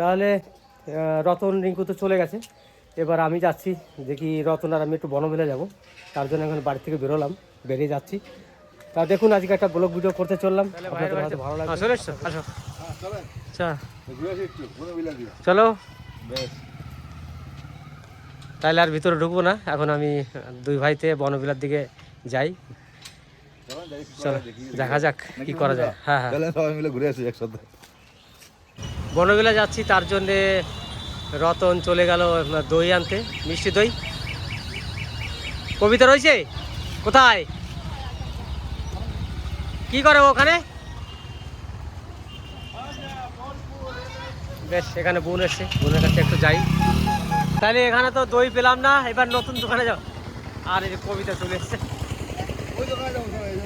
তাহলে রতন রিঙ্কু তো চলে গেছে। এবার আমি যাচ্ছি দেখি রতন আর আমি একটু বনবেলা যাব। তার জন্য এখন বাড়ি থেকে বেরোলাম বেরিয়ে যাচ্ছি। তা দেখুন আজকে একটা ব্লগ ভিডিও করতে চললাম। আপনাদের ভালো লাগবে। চলে এসছো? আসো। আচ্ছা। চলো। তাহলে আর ভিতরে ঢুকবো না। এখন আমি দুই ভাইতে বনবিলার দিকে যাই। চলো দেখা। যাক কি করা যায়। হ্যাঁ হ্যাঁ। তাহলে সবাই মিলে ঘুরে আসি একসাথে। বনবিলা যাচ্ছি, তার জন্যে রতন চলে গেল দই আনতে, মিষ্টি দই। কবিতা রয়েছে? কোথায়? কি করে ওখানে? বেশ, এখানে বোন এসছে, বোনের কাছে একটু যাই। তাহলে এখানে তো দই পেলাম না, এবার নতুন দোকানে যাও। আর এই কবিতা চলে এসছে।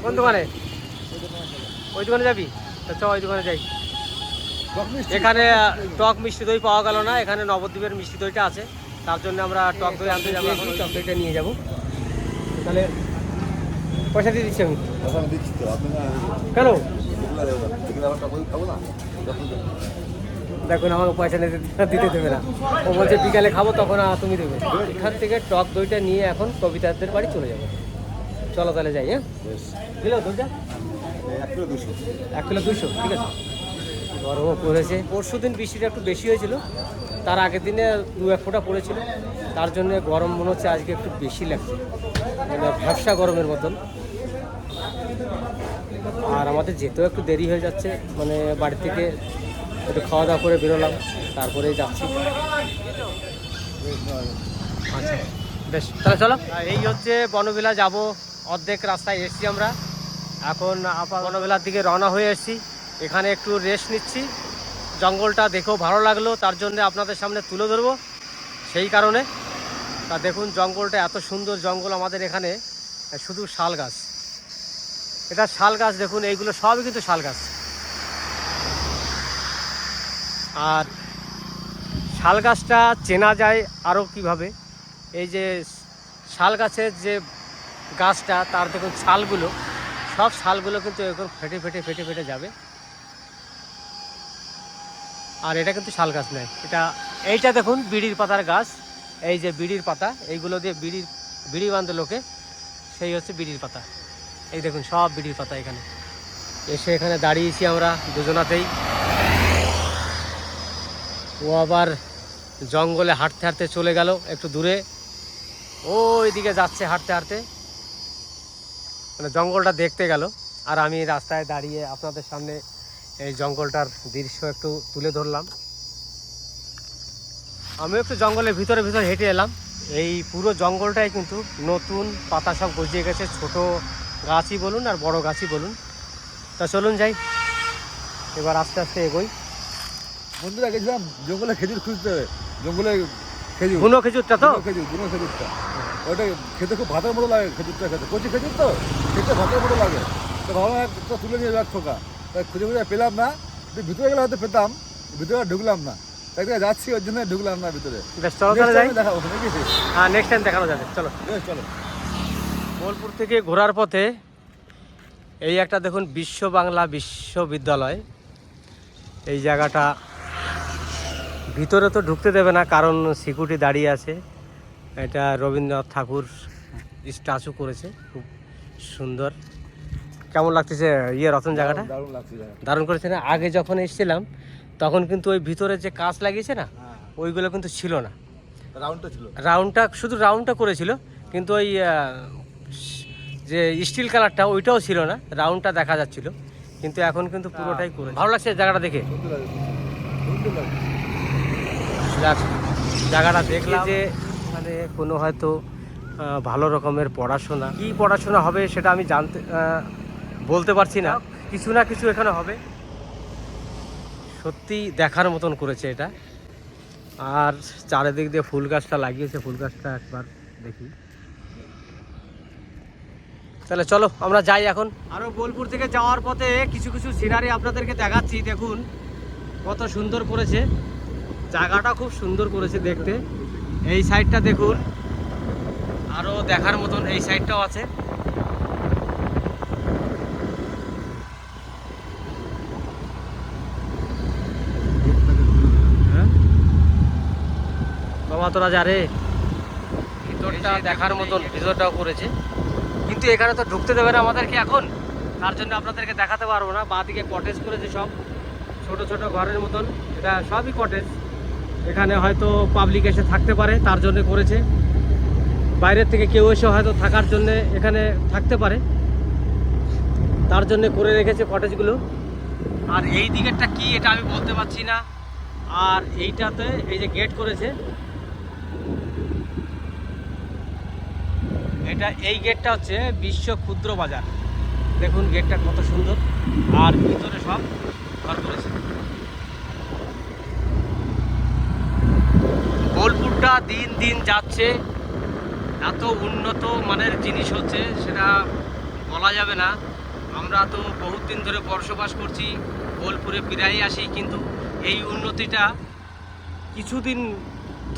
কোন দোকানে? ওই দোকানে যাবি? তা চ ওই দোকানে যাই। এখানে টক মিষ্টি দই পাওয়া গেল না এখানে নবদ্বীপের মিষ্টি দইটা আছে। তার জন্য আমরা টক দই আনতে যাব এখন টক দইটা নিয়ে যাব। তাহলে পয়সা দিয়ে দিচ্ছি আমি। কেন? দেখুন আমাকে পয়সা নিতে দিতে দেবে না। ও বলছে বিকালে খাব তখন তুমি দেবে। এখান থেকে টক দইটা নিয়ে এখন কবিতাদের বাড়ি চলে যাব। চলো তাহলে যাই হ্যাঁ? বেশ দিল দইটা এক কিলো দুশো। এক কিলো দুশো ঠিক আছে। গরমও পড়েছে পরশু দিন বৃষ্টিটা একটু বেশি হয়েছিল। তার আগের দিনে দু এক ফোঁটা পড়েছিল। তার জন্য গরম মনে হচ্ছে আজকে একটু বেশি লাগছে। মানে ভ্যাবসা গরমের মতন। আর আমাদের যেতেও একটু দেরি হয়ে যাচ্ছে। মানে বাড়ি থেকে একটু খাওয়া দাওয়া করে বেরোলাম। তারপরেই যাচ্ছি। আচ্ছা বেশ তাহলে চলো। এই হচ্ছে বনবিলা যাব। অর্ধেক রাস্তায় এসছি আমরা। এখন আপা বনবেলার দিকে রওনা হয়ে এসেছি। এখানে একটু রেস্ট নিচ্ছি। জঙ্গলটা দেখেও ভালো লাগল, তার জন্য আপনাদের সামনে তুলে ধরবো। সেই কারণে, তা দেখুন জঙ্গলটা এত সুন্দর জঙ্গল আমাদের এখানে শুধু শাল গাছ। এটা শাল গাছ দেখুন, এইগুলো সবই কিন্তু শাল গাছ। আর শাল গাছটা চেনা যায় আরও কীভাবে? এই যে শাল গাছের যে গাছটা, তার দেখুন ছালগুলো, সব শালগুলো কিন্তু এরকম ফেটে ফেটে ফেটে ফেটে যাবে। আর এটা কিন্তু শাল গাছ নয়। এটা এইটা দেখুন, বিড়ির পাতার গাছ। এই যে বিড়ির পাতা, এইগুলো দিয়ে বিড়ির, বিড়ি বাঁধে লোকে, সেই হচ্ছে বিড়ির পাতা। এই দেখুন, সব বিড়ির পাতা এখানে। এসে এখানে দাঁড়িয়েছি আমরা দুজনাতেই। ও আবার জঙ্গলে হাঁটতে হাঁটতে চলে গেল, একটু দূরে। ওই দিকে যাচ্ছে হাঁটতে হাঁটতে। মানে জঙ্গলটা দেখতে গেল। আর আমি রাস্তায় দাঁড়িয়ে আপনাদের সামনে এই জঙ্গলটার দৃশ্য একটু তুলে ধরলাম। আমি একটু জঙ্গলের ভিতরে ভিতরে হেঁটে এলাম। এই পুরো জঙ্গলটাই কিন্তু নতুন পাতা সব গজিয়ে গেছে। ছোট গাছই বলুন আর বড় গাছই বলুন। তা চলুন যাই। এবার আস্তে আস্তে এগোই। বন্ধুরা গেছিলাম জঙ্গলে খেজুর খুঁজতে হবে। জঙ্গলে খেজুর। বুনো খেজুরটা তো? খেজুর বুনো খেজুরটা। ওটা খেতে খুব ভাতের মতো লাগে খেজুরটা খেতে। কচি খেজুর তো? খেতে ভাতের মতো লাগে। তো ভাবলাম একটা তুলে নিয়ে যাক ঠোকা খুঁজে খুঁজে পেলাম না। ভিতরে গেলে হয়তো পেতাম ভিতরে ঢুকলাম না। তাই যাচ্ছি ওর জন্য ঢুকলাম না ভিতরে। বেশ চলো তাহলে যাই। দেখাবো হ্যাঁ নেক্সট টাইম দেখানো যাবে। চলো। চলো। বোলপুর থেকে ঘোরার পথে এই একটা দেখুন বিশ্ব বাংলা বিশ্ববিদ্যালয়। এই জায়গাটা ভিতরে তো ঢুকতে দেবে না কারণ সিকিউরিটি দাঁড়িয়ে আছে। এটা রবীন্দ্রনাথ ঠাকুর স্ট্যাচু করেছে খুব সুন্দর। কেমন লাগতেছে ইয়ে রতন জায়গাটা? দারুণ লাগছে দারুণ করেছে না? আগে যখন এসেছিলাম তখন কিন্তু ওই ভিতরে যে কাঁচ লাগিয়েছে না হ্যাঁ। ওইগুলো কিন্তু ছিল না। রাউন্ডটা ছিল। রাউন্ডটা শুধু রাউন্ডটা করেছিল কিন্তু ওই যে স্টিল কালারটা ওইটাও ছিল না। রাউন্ডটা দেখা যাচ্ছিল কিন্তু এখন কিন্তু পুরোটাই করে ভালো লাগছে জায়গাটা দেখে? জায়গাটা দেখলে যে মানে কোনো হয়তো ভালো রকমের পড়াশোনা। কি পড়াশোনা হবে সেটা আমি জানতে বলতে পারছি না। কিছু না কিছু এখানে হবে। সত্যি দেখার মতন করেছে এটা। আর চারিদিক দিয়ে ফুল গাছটা লাগিয়েছে। ফুল গাছটা একবার দেখি। তাহলে চলো, আমরা যাই এখন। আরও বোলপুর থেকে যাওয়ার পথে কিছু কিছু সিনারি আপনাদেরকে দেখাচ্ছি। দেখুন, কত সুন্দর করেছে। জায়গাটা খুব সুন্দর করেছে দেখতে। এই সাইডটা দেখুন। আরও দেখার মতন এই সাইডটাও আছে। কতটা যা ভিতরটা দেখার মতন, ভিতরটাও করেছে। কিন্তু এখানে তো ঢুকতে দেবে না আমাদেরকে এখন। তার জন্য আপনাদেরকে দেখাতে পারব না। বাদিকে কটেজ করেছে সব। ছোট ছোট ঘরের মতন। এটা সবই কটেজ এখানে হয়তো পাবলিক এসে থাকতে পারে, তার জন্য করেছে। বাইরের থেকে কেউ এসে হয়তো থাকার জন্য এখানে থাকতে পারে। তার জন্য করে রেখেছে কটেজগুলো আর এই দিকেরটা কি, এটা আমি বলতে পারছি না। আর এইটাতে এই যে গেট করেছে এটা এই গেটটা হচ্ছে বিশ্ব ক্ষুদ্র বাজার। দেখুন গেটটা কত সুন্দর। আর ভিতরে সব ঘর করেছে। বোলপুরটা দিন দিন যাচ্ছে। এত উন্নত মানের জিনিস হচ্ছে, সেটা বলা যাবে না। আমরা তো বহুত দিন ধরে বসবাস করছি, বোলপুরে প্রায়ই আসি, কিন্তু এই উন্নতিটা কিছুদিন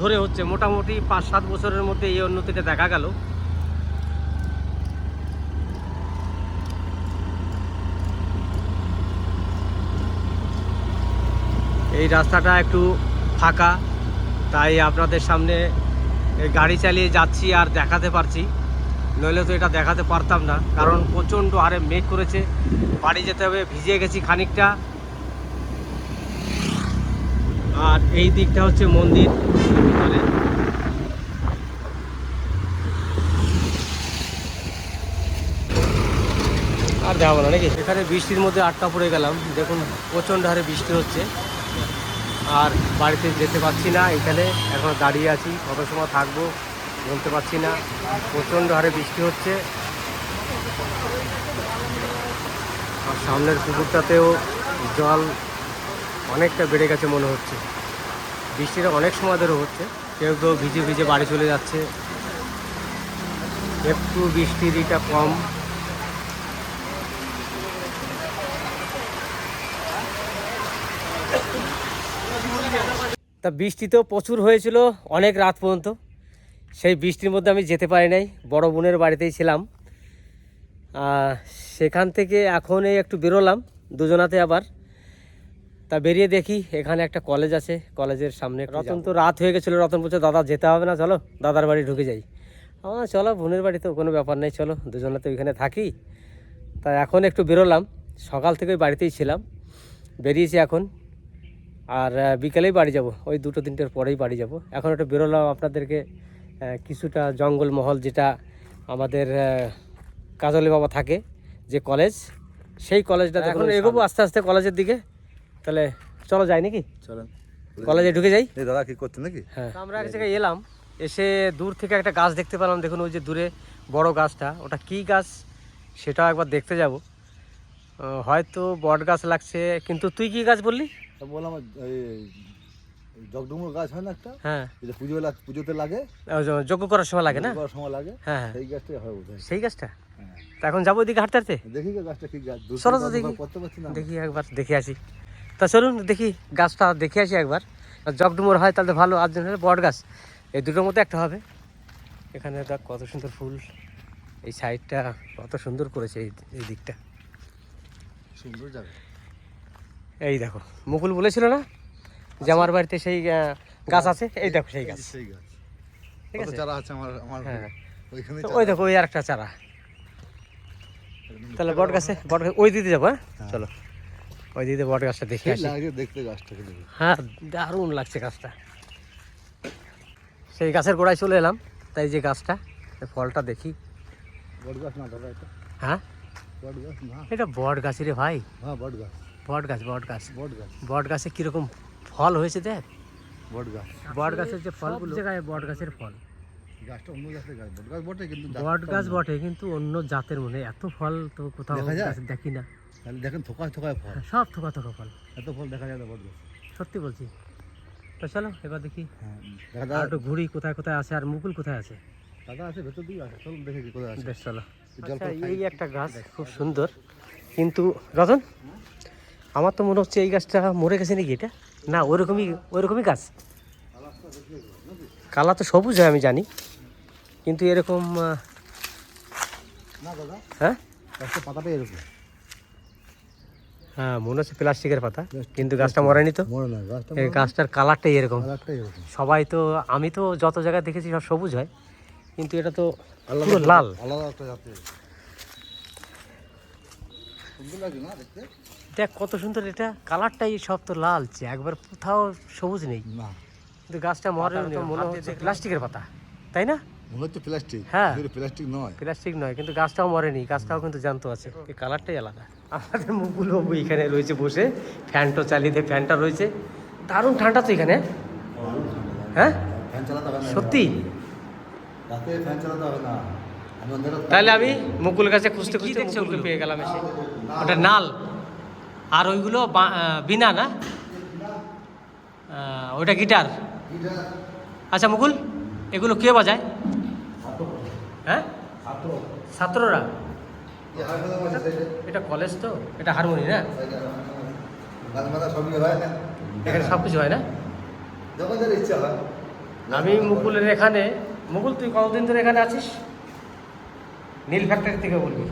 ধরে হচ্ছে। মোটামুটি পাঁচ সাত বছরের মধ্যে এই উন্নতিটা দেখা গেল। এই রাস্তাটা একটু ফাঁকা, তাই আপনাদের সামনে গাড়ি চালিয়ে যাচ্ছি আর দেখাতে পারছি। নইলে তো এটা দেখাতে পারতাম না, কারণ প্রচণ্ড হারে মেঘ করেছে। বাড়ি যেতে হবে ভিজে গেছি খানিকটা। আর এই দিকটা হচ্ছে মন্দির। আর যাব না নাকি? এখানে বৃষ্টির মধ্যে আটকা পড়ে গেলাম। দেখুন, প্রচণ্ড হারে বৃষ্টি হচ্ছে। আর বাড়িতে যেতে পারছি না, এখানে এখন দাঁড়িয়ে আছি, কত সময় থাকব বলতে পারছি না। প্রচণ্ড হারে বৃষ্টি হচ্ছে। আর সামনের পুকুরটাতেও জল অনেকটা বেড়ে গেছে মনে হচ্ছে। বৃষ্টিটা অনেক সময় ধরে হচ্ছে, কেউ কেউ ভিজে ভিজে বাড়ি চলে যাচ্ছে। একটু বৃষ্টির কম। তা বৃষ্টি তো প্রচুর হয়েছিল অনেক রাত পর্যন্ত। সেই বৃষ্টির মধ্যে আমি যেতে পারি নাই বড় বোনের বাড়িতেই ছিলাম। সেখান থেকে এখন একটু বেরোলাম দুজনাতে আবার। তা বেরিয়ে দেখি এখানে একটা কলেজ আছে কলেজের সামনে রতন তো রাত হয়ে গেছিল রতন বলছে দাদা যেতে হবে না চলো দাদার বাড়ি ঢুকে যাই। আমার চলো বোনের বাড়ি তো কোনো ব্যাপার নেই চলো দুজনে তো ওইখানে থাকি। তা এখন একটু বেরোলাম সকাল থেকে ওই বাড়িতেই ছিলাম বেরিয়েছি এখন। আর বিকেলেই বাড়ি যাব। ওই দুটো তিনটের পরেই বাড়ি যাব। এখন একটু বেরোলাম আপনাদেরকে কিছুটা জঙ্গলমহল যেটা আমাদের কাজলে বাবা থাকে যে কলেজ সেই কলেজটা এখন এগোবো আস্তে আস্তে কলেজের দিকে। তাহলে চলো যাই নাকি? চলেন। কলেজে ঢুকে যাই? দাদা কি করছেন নাকি? হ্যাঁ। আমরা এক জায়গায় এলাম এসে দূর থেকে একটা গাছ দেখতে পেলাম। দেখুন ওই যে দূরে বড় গাছটা। ওটা কি গাছ সেটাও একবার দেখতে যাব। হয়তো বট গাছ লাগছে কিন্তু তুই কি গাছ বললি? তা বললাম জগডুমুর গাছ হয় না একটা? হ্যাঁ। এই পুজো পুজোতে লাগে। যজ্ঞ করার সময় লাগে না? করার সময় লাগে। হ্যাঁ হ্যাঁ। সেই গাছটাই হয় বোধ সেই গাছটা? হ্যাঁ। তা এখন যাব ওইদিকে হাঁটতে হাঁটতে? দেখি গাছটা কি গাছ তো দেখি। করতে পারছি না। দেখি একবার দেখে আসি। তা চলুন দেখি গাছটা দেখে আসি একবার। জগডুমোর হয় তাহলে ভালো আর জন্য বট গাছ। এই দুটোর মধ্যে একটা হবে। এখানে দেখ কত সুন্দর ফুল। এই সাইডটা কত সুন্দর করেছে এই এই দিকটা। সুন্দর জায়গা। এই দেখো মুকুল বলেছিল না? যে আমার বাড়িতে সেই গাছ আছে? এই দেখো সেই গাছ। সেই গাছ। ঠিক আছে? চারা আছে আমার আমার হ্যাঁ। ওইখানে ওই দেখো ওই আর একটা চারা তাহলে বট গাছে বট গাছ ওই দিতে যাব হ্যাঁ? হ্যাঁ। চলো। ওই দিতে বট গাছটা দেখে আসি। দেখতে গাছটাকে হ্যাঁ দারুণ লাগছে গাছটা। সেই গাছের গোড়ায় চলে এলাম তাই যে গাছটা ফলটা দেখি। বট গাছ না দাদা এটা। হ্যাঁ? বট গাছ না। এটা বট গাছ রে ভাই। হ্যাঁ বট গাছ। বট গাছ বট গাছ বট গাছ বট গাছে কীরকম ফল হয়েছে দেখ? বট গাছ বট গাছের যে ফলগুলো জায়গায় বট গাছের ফল। গাছটা অন্য গাছের গাছ বট গাছ বটে কিন্তু বট গাছ অন্য। বটে কিন্তু অন্য জাতের মনে এত ফল তো কোথাও দেখা দেখি না। তাহলে দেখেন থোকায় থোকায় ফল। হ্যাঁ, সব থোকা থোকা ফল। এত ফল দেখা যায় না বট গাছ সত্যি বলছি। তো চলো এবার দেখি। হ্যাঁ আর একটু ঘুরি কোথায় কোথায় আছে আর মুকুল কোথায় আছে? দাদা আছে ভেতর দিকে আছে। চলুন দেখে কোথায় আছে। বেশ চলো। আচ্ছা। এই একটা গাছ খুব সুন্দর। কিন্তু রতন? আমার তো মনে হচ্ছে এই গাছটা মরে গেছে নাকি এটা? না ওরকমই ওরকমই গাছ। কালা তো সবুজ হয় আমি জানি। কিন্তু এরকম হ্যাঁ? পাতাটা এরকম। হ্যাঁ মনে হচ্ছে প্লাস্টিকের পাতা কিন্তু গাছটা মরেনি তো। গাছটার কালারটাই এরকম। সবাই তো আমি তো যত জায়গায় দেখেছি সব সবুজ হয় কিন্তু এটা তো পুরো লাল। আলাদা একটা দেখ কত সুন্দর এটা কালারটাই সব তো লাল একবার কোথাও সবুজ নেই। না। কিন্তু গাছটা মরে মনে হচ্ছে প্লাস্টিকের পাতা তাই না? মনে হচ্ছে প্লাস্টিক হ্যাঁ। প্লাস্টিক নয়। প্লাস্টিক নয় কিন্তু গাছটাও মরেনি গাছটাও কিন্তু জানতো আছে। এই কালারটাই আলাদা। আমাদের মুকুল বাবু এখানে রয়েছে বসে ফ্যানটা চালিয়ে দিয়ে ফ্যানটা রয়েছে। দারুণ ঠান্ডা তো এখানে। হ্যাঁ? ফ্যান চালাতে হবে না। সত্যি তাহলে আমি মুকুল গাছে খুঁজতে খুঁজতে মুকুলকে পেয়ে গেলাম এসে। ওটা নাল? আর ওইগুলো বিনা না? ওইটা গিটার। আচ্ছা মুকুল, এগুলো কে বাজায়? হ্যাঁ? ছাত্ররা। এটা কলেজ তো, এটা হারমোনি না? এখানে সব কিছু হয় না? আমি মুকুলের এখানে, মুকুল, তুই কতদিন ধরে এখানে আছিস? নীল ফ্যাক্টরি থেকে বলবি।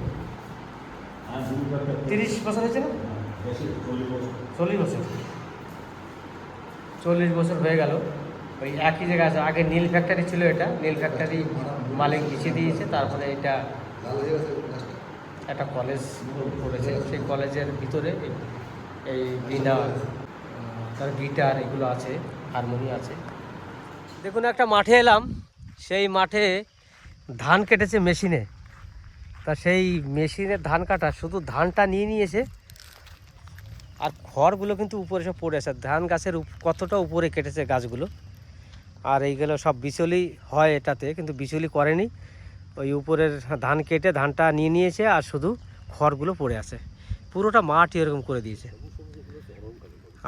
তিরিশ বছর হয়েছে না? চল্লিশ বছর। চল্লিশ বছর। হয়ে গেল। ওই একই জায়গায় আছে। আগে নীল ফ্যাক্টরি ছিল এটা। নীল ফ্যাক্টরি মালিক বিছিয়ে দিয়েছে। তারপরে এটা। একটা কলেজ করেছে। সেই কলেজের ভিতরে এই- এই বিনা তার গিটার এগুলো আছে হারমোনি আছে। দেখুন, একটা মাঠে এলাম। সেই মাঠে ধান কেটেছে মেশিনে। তা সেই মেশিনের ধান কাটা, শুধু ধানটা নিয়ে নিয়েছে। আর খড়গুলো কিন্তু উপরে সব পড়ে আছে। ধান গাছের কতটা উপরে কেটেছে গাছগুলো? আর এইগুলো সব বিচলি হয় এটাতে কিন্তু বিচলি করেনি। ওই উপরের ধান কেটে ধানটা নিয়ে নিয়েছে আর শুধু খড়গুলো পড়ে আছে। পুরোটা মাঠই এরকম করে দিয়েছে।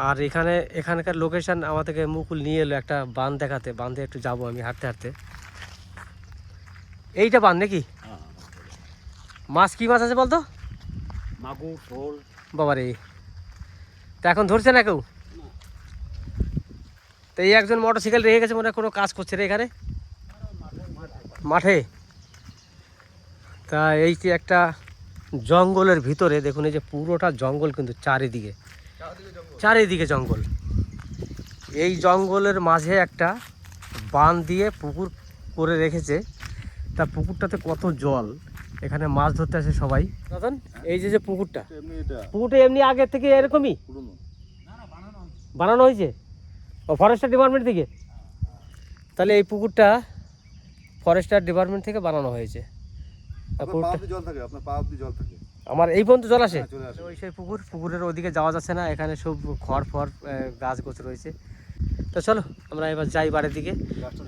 আর এখানে এখানকার লোকেশন আমাদেরকে মুকুল নিয়ে এলো একটা বাঁধ দেখাতে। বাঁধে একটু যাব আমি হাঁটতে হাঁটতে। এইটা বান নাকি? মাছ কি মাছ আছে বলতো? বাবারে। তা এখন ধরছে না কেউ? তো এই একজন মোটর সাইকেল রেখে গেছে মনে কোনো কাজ করছে রে এখানে? মাঠে। তা এই যে একটা জঙ্গলের ভিতরে দেখুন এই যে পুরোটা জঙ্গল কিন্তু চারিদিকে। চারিদিকে জঙ্গল। এই জঙ্গলের মাঝে একটা বান দিয়ে পুকুর করে রেখেছে। তা পুকুরটাতে কত জল? এখানে মাছ ধরতে আসে সবাই। এই যে যে পুকুরটা পুকুরটা এমনি আগে থেকে এরকমই? বানানো হয়েছে? ও ফরেস্টার ডিপার্টমেন্ট থেকে? তাহলে এই পুকুরটা ফরেস্টার ডিপার্টমেন্ট থেকে বানানো হয়েছে। আমার এই পর্যন্ত জল আসে? হ্যাঁ, ওই সেই পুকুর পুকুরের ওদিকে যাওয়া যাচ্ছে না এখানে সব খড় ফড় গাছ গোছ রয়েছে। তো চলো আমরা এবার যাই বাড়ির দিকে।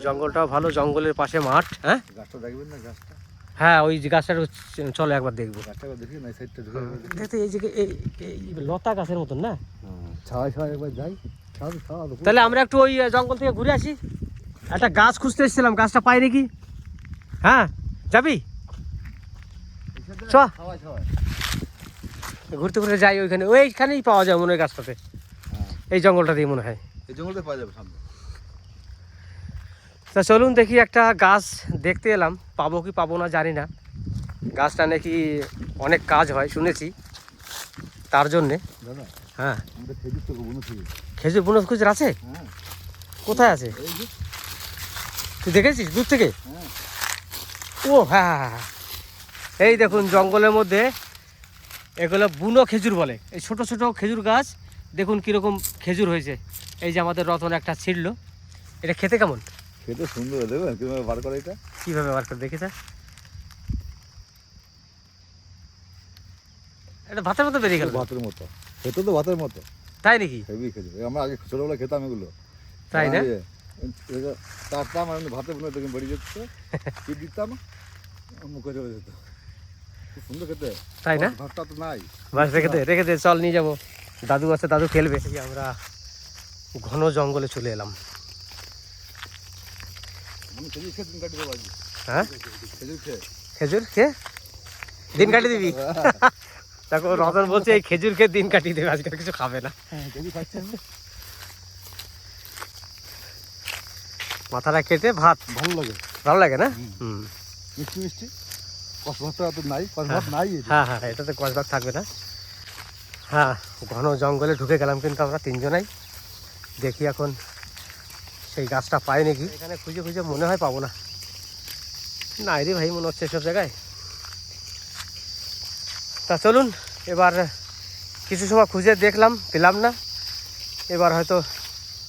জঙ্গলটাও ভালো জঙ্গলের পাশে মাঠ হ্যাঁ? গাছটা দেখবেন না গাছটা? হ্যাঁ ওই গাছটা চলো একবার দেখব। এই দেখতে এই যে লতা গাছের মতন না? একবার যাই। ছাওয়া ছাওয়া তো পুরো- তাহলে আমরা একটু ওই জঙ্গল থেকে ঘুরে আসি। একটা গাছ খুঁজতে এসেছিলাম গাছটা পাই নাকি? হ্যাঁ যাবি? চ। ঘুরতে ঘুরতে যাই ওইখানে। ওইখানেই পাওয়া যায় মনে হয় গাছটাতে। হ্যাঁ। এই জঙ্গলটা দিয়ে মনে হয়। এই জঙ্গলটা পাওয়া যাবে সামনে। তা চলুন দেখি একটা গাছ দেখতে এলাম। পাবো কি পাবো না জানি না। গাছটা নাকি অনেক কাজ হয় শুনেছি। তার জন্যে। হ্যাঁ। খেজুর তো বনু বুনো খুচরা আছে? হ্যাঁ। কোথায় আছে? তুই দেখেছিস দূর থেকে? হ্যাঁ। ও হ্যাঁ হ্যাঁ, হ্যাঁ। এই দেখুন জঙ্গলের মধ্যে এগুলো বুনো খেজুর বলে। এই ছোট ছোট খেজুর গাছ দেখুন কীরকম খেজুর হয়েছে। এই যে আমাদের রতন একটা ছিঁড়লো। এটা খেতে কেমন? খেতে সুন্দর দেখবেন? কীভাবে বার করে এটা? কীভাবে বার করে দেখেছে এটা ভাতের মতো বেরিয়ে গেল। ভাতের মতো। খেতে তো ভাতের মতো। তাই নাকি? হেভি এই আমরা আগে ছোটবেলা খেতাম এগুলো। তাই না? কাটতাম আর ভাতে বলে দেখে বেরিয়ে যেত পিট দিতাম? মুখে চলে যেত। সুন্দর খেতে। তাই না? ভাতটা তো নাই। বাস রেখে দে রেখে দে চল নিয়ে যাব। দাদু আছে দাদু খেলবে। আমরা ঘন জঙ্গলে চলে এলাম আমি খেজুর খেয়ে দিন কাটি দেবো আজকে হ্যাঁ? খেজুর খেয়ে। দিন কাটিয়ে দিবি? দেখো রতন বলছে এই খেজুর খেয়ে দিন কাটিয়ে দেবে আজকে কিছু খাবে না। হ্যাঁ খাচ্ছেন মাথাটা কেটে ভাত। ভালো লাগে। ভালো লাগে না? হুম। মিষ্টি মিষ্টি। কষ তো নাই কষ নাই হ্যাঁ হ্যাঁ এটাতে কষ ভাত থাকবে না। হ্যাঁ ঘন জঙ্গলে ঢুকে গেলাম কিন্তু আমরা তিনজনাই। দেখি এখন সেই গাছটা পাই নাকি? এখানে খুঁজে খুঁজে মনে হয় পাবো না। না রে ভাই মনে হচ্ছে এসব জায়গায়। তা চলুন এবার কিছু সময় খুঁজে দেখলাম পেলাম না। এবার হয়তো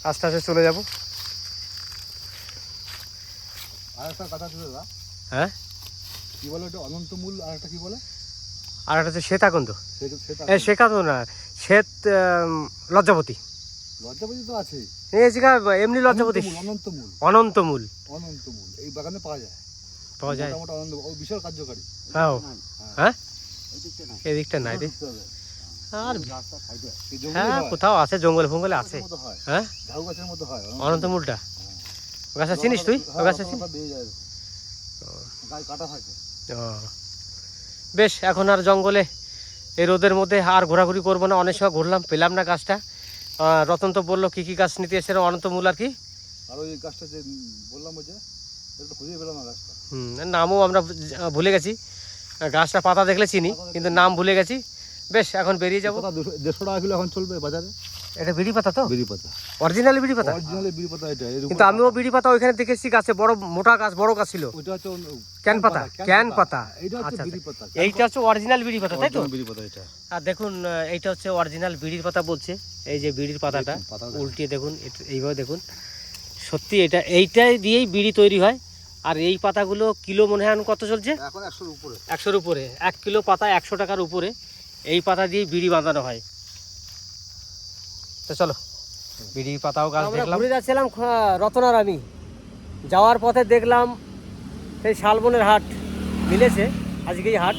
আস্তে আস্তে চলে যাব। হ্যাঁ? কি বলে ওটা? অনন্তমূল আর একটা কি বলে? আর একটা হচ্ছে এ শেখাতো না শ্বেত লজ্জাপতি লজ্জাপতি তো জায়গা এমনি লজ্জাপতি। অনন্তমূল অনন্তমূল। অনন্তমূল। এই বাগানে পাওয়া যায়। পাওয়া যায়? মোটামুটি অনন্ত ও বিশাল কার্যকারী। হ্যাঁ। হ্যাঁ এই দিকটা নাই। এদিকটা নাই। রে। আর হ্যাঁ কোথাও আছে জঙ্গল ফঙ্গলে আছে। হয়। হ্যাঁ? ঝাউ গাছের মতো হয়। অনন্তমূলটা? গাছটা চিনিস তুই? হ্যাঁ, গাছটা চিনিস মতা বেয়ে যায়। গায়ে কাটা থাকে। ও। বেশ এখন আর জঙ্গলে এই রোদের মধ্যে আর ঘোরাঘুরি করব না। অনেক সময় ঘুরলাম পেলাম না গাছটা। রতন তো বলল কি কি গাছ নিতে এসে অনন্তমূল আর কি? আর ওই গাছটা যে বললাম ওই যে খুঁজে পেলাম না গাছটা। হুম, নামও আমরা ভুলে গেছি। গাছটা পাতা দেখলে চিনি কিন্তু নাম ভুলে গেছি। বেশ এখন বেরিয়ে যাব। দেড়শো টাকা কিলো এখন চলবে বাজারে। এটা বিড়ি পাতা তো? বিড়ি পাতা। অরিজিনালি বিড়ি পাতা? অরিজিনালি বিড়ি পাতা এটা কিন্তু আমিও বিড়ি পাতা ওইখানে দেখেছি গাছে বড় মোটা গাছ বড় গাছ ছিল। ওইটা হচ্ছে ক্যান পাতা ক্যান পাতা। এইটা হচ্ছে আচ্ছা, বিড়ি পাতা। এইটা হচ্ছে অরিজিনাল বিড়ি পাতা তাই তো? বিড়ি পাতা এটা। আর দেখুন এইটা হচ্ছে অরিজিনাল বিড়ির পাতা বলছে। এই যে বিড়ির পাতাটা। উল্টিয়ে দেখুন এইভাবে দেখুন। সত্যি এটা এইটাই দিয়েই বিড়ি তৈরি হয়। আর এই পাতাগুলো কিলো মনে হয় কত চলছে? এখন একশোর উপরে। একশোর উপরে। এক কিলো পাতা একশো টাকার উপরে। এই পাতা দিয়ে বিড়ি বাঁধানো হয়। তো চলো বিড়ি পাতাও গাছ দেখলাম। ঘুরে যাচ্ছিলাম রতনার আমি। যাওয়ার পথে দেখলাম সেই শালবনের হাট মিলেছে আজকেই হাট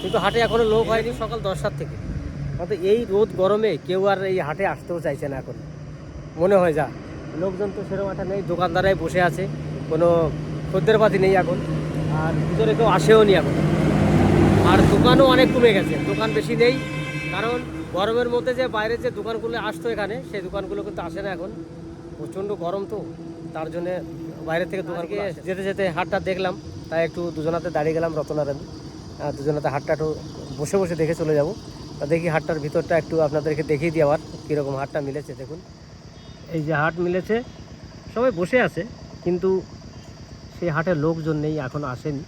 কিন্তু হাটে এখনও লোক হয়নি সকাল দশটার থেকে। অর্থাৎ এই রোদ গরমে কেউ আর এই হাটে আসতেও চাইছে না এখন। মনে হয় যা লোকজন তো সেরকম একটা নেই দোকানদারাই বসে আছে কোনো খদ্দের পাতি নেই এখন আর ভিতরে কেউ আসেও নি এখন। আর দোকানও অনেক কমে গেছে দোকান বেশি নেই কারণ গরমের মধ্যে যে বাইরে যে দোকানগুলো আসতো এখানে সেই দোকানগুলো কিন্তু আসে না এখন। প্রচণ্ড গরম তো তার জন্য বাইরে থেকে দোকান যেতে যেতে হাটটা দেখলাম তাই একটু দুজনাতে দাঁড়িয়ে গেলাম রতনার আমি দুজনাতে হাটটা একটু বসে বসে দেখে চলে যাব। তা দেখি হাটটার ভিতরটা একটু আপনাদেরকে দেখিয়ে দিই আবার কীরকম হাটটা মিলেছে দেখুন। এই যে হাট মিলেছে সবাই বসে আছে কিন্তু সেই হাটের লোকজন নেই এখন আসেনি।